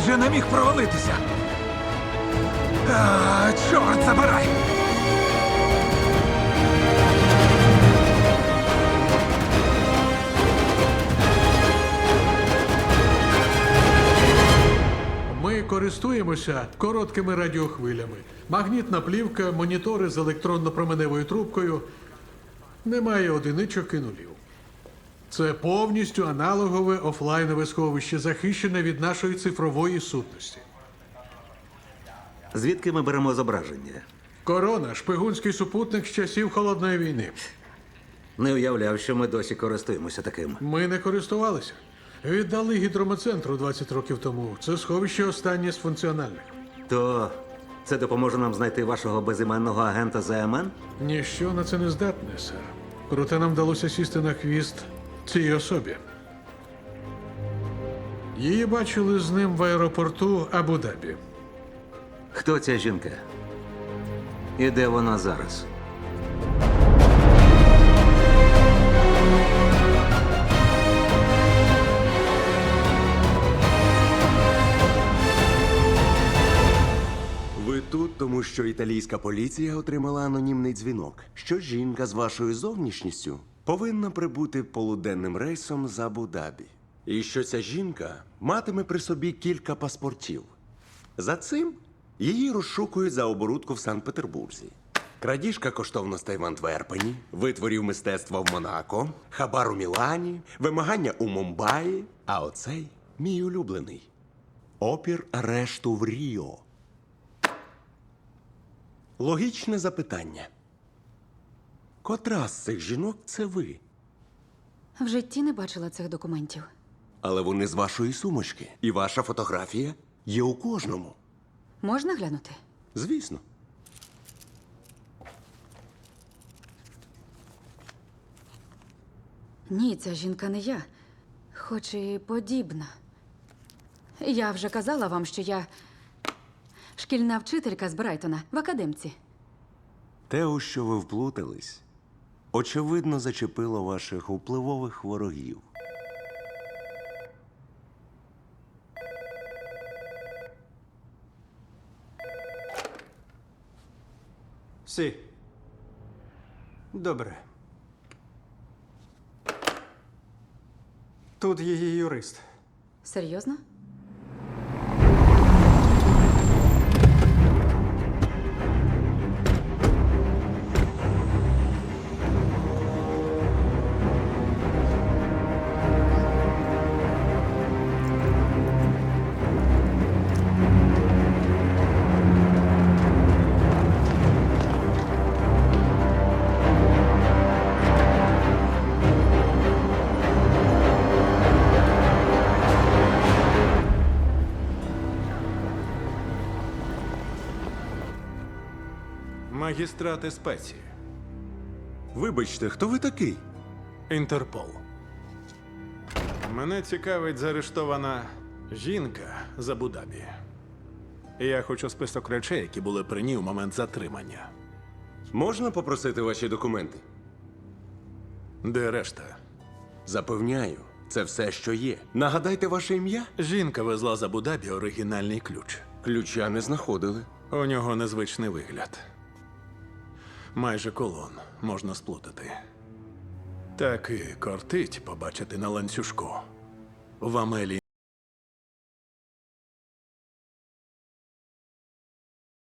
Він же не міг провалитися. А, чорт забирай! Ми користуємося короткими радіохвилями. Магнітна плівка, монітори з електронно-променевою трубкою. Немає одиничок і нулів. Це повністю аналогове офлайнове сховище, захищене від нашої цифрової сутності. Звідки ми беремо зображення? Корона шпигунський супутник з часів холодної війни. Не уявляв, що ми досі користуємося таким. Ми не користувалися. Віддали гідромоцентру 20 років тому. Це сховище останнє з функціональних. То це допоможе нам знайти вашого безіменного агента ЗМН? Ніщо на це не здатне, сер. Проте нам вдалося сісти на хвіст цій особі. Її бачили з ним в аеропорту Абу-Дабі. Хто ця жінка? І де вона зараз? Ви тут, тому що італійська поліція отримала анонімний дзвінок, що жінка з вашою зовнішністю повинна прибути полуденним рейсом з Абу-Дабі. І що ця жінка матиме при собі кілька паспортів. За цим її розшукують за оборудку в Санкт-Петербурзі. Крадіжка коштовностей в Антверпені, витворів мистецтва в Монако, хабар у Мілані, вимагання у Мумбаї. А оцей мій улюблений опір арешту в Ріо. Логічне запитання. Котра з цих жінок це ви? В житті не бачила цих документів. Але вони з вашої сумочки. І ваша фотографія є у кожному. Можна глянути? Звісно. Ні, ця жінка не я, хоч і подібна. Я вже казала вам, що я шкільна вчителька з Брайтона в академці. Те, у що ви вплутались, очевидно, зачепило ваших впливових ворогів. Сі. Добре. Тут її юрист. Серйозно? Магістрати спеції. Вибачте, хто ви такий? Інтерпол. Мене цікавить заарештована жінка з Абу-Дабі. Я хочу список речей, які були при ній у момент затримання. Можна попросити ваші документи? Де решта? Запевняю, це все, що є. Нагадайте ваше ім'я? Жінка везла з Абу-Дабі оригінальний ключ. Ключа не знаходили. У нього незвичний вигляд. Майже колон можна сплутати. Так і кортить побачити на ланцюжку. В Амелі